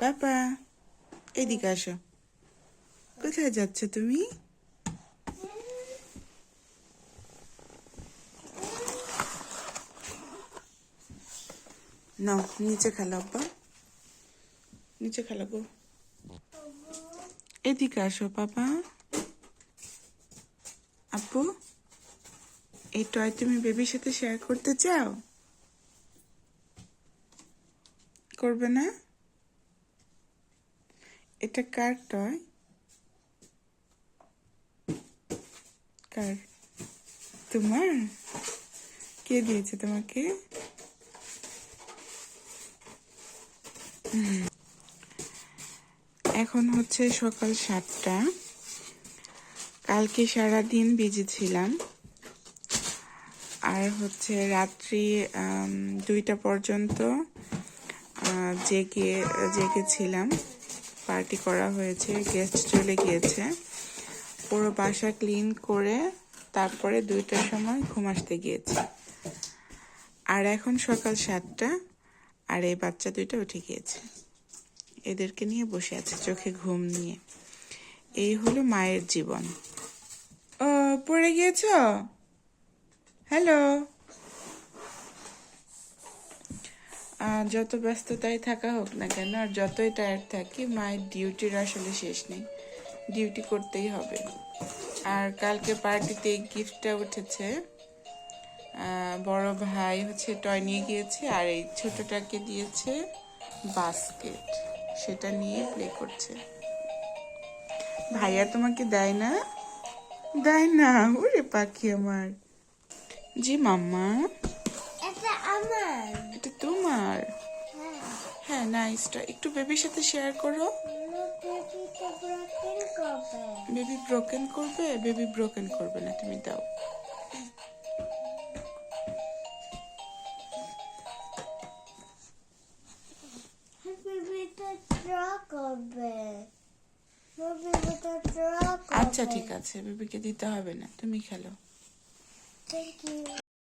পাপা এদিকে আসো। কোথায় যাচ্ছ তুমি? নাও, নিচে খেলো আব্বা। নিচে খেলো গো। এদিকে আসো পাপা আপু, এই টয় তুমি বেবির সাথে শেয়ার করতে চাও? করবে না? এটা কার টয়? কার? তোমার? কে দিয়েছে তোমাকে? এখন হচ্ছে সকাল সাতটা। কালকে সারা দিন বিজি ছিলাম। আর হচ্ছে রাত্রি দুইটা পর্যন্ত জেগে, জেগেছিলাম। পার্টি করা হয়েছে গেস্ট চলে গিয়েছে। পুরো বাসা ক্লিন করে তারপরে দুইটার সময় ঘুম আসতে গিয়েছে। আর এখন সকাল সাতটা, আর এই বাচ্চা দুইটা উঠে গিয়েছে। এদেরকে নিয়ে বসে আছে চোখে ঘুম নিয়ে। এই হলো মায়ের জীবন। ও, পড়ে গিয়েছ? হ্যালো যত ব্যস্ততায় থাকা হোক না কেন আর যতই টায়ার্ড থাকি মায়ের ডিউটির আসলে শেষ নেই। ডিউটি করতেই হবে। আর কালকে পার্টিতে গিফটটা উঠেছে। বড় ভাই হচ্ছে টয় নিয়ে গিয়েছে আর এই ছোটটাকে দিয়েছে বাস্কেট সেটা নিয়ে প্লে করছে। ভাইয়া তোমাকে দেয় না? দেয় না? ওরে পাখি আমার। জি মাম্মা। আমার। নাইসটা একটু বেবির সাথে শেয়ার করো। বেবি ব্রোকেন করবে, বেবি ব্রোকেন করবে না, তুমি দাও। আচ্ছা ঠিক আছে, বেবিকে দিতে হবে না, তুমি খেলো।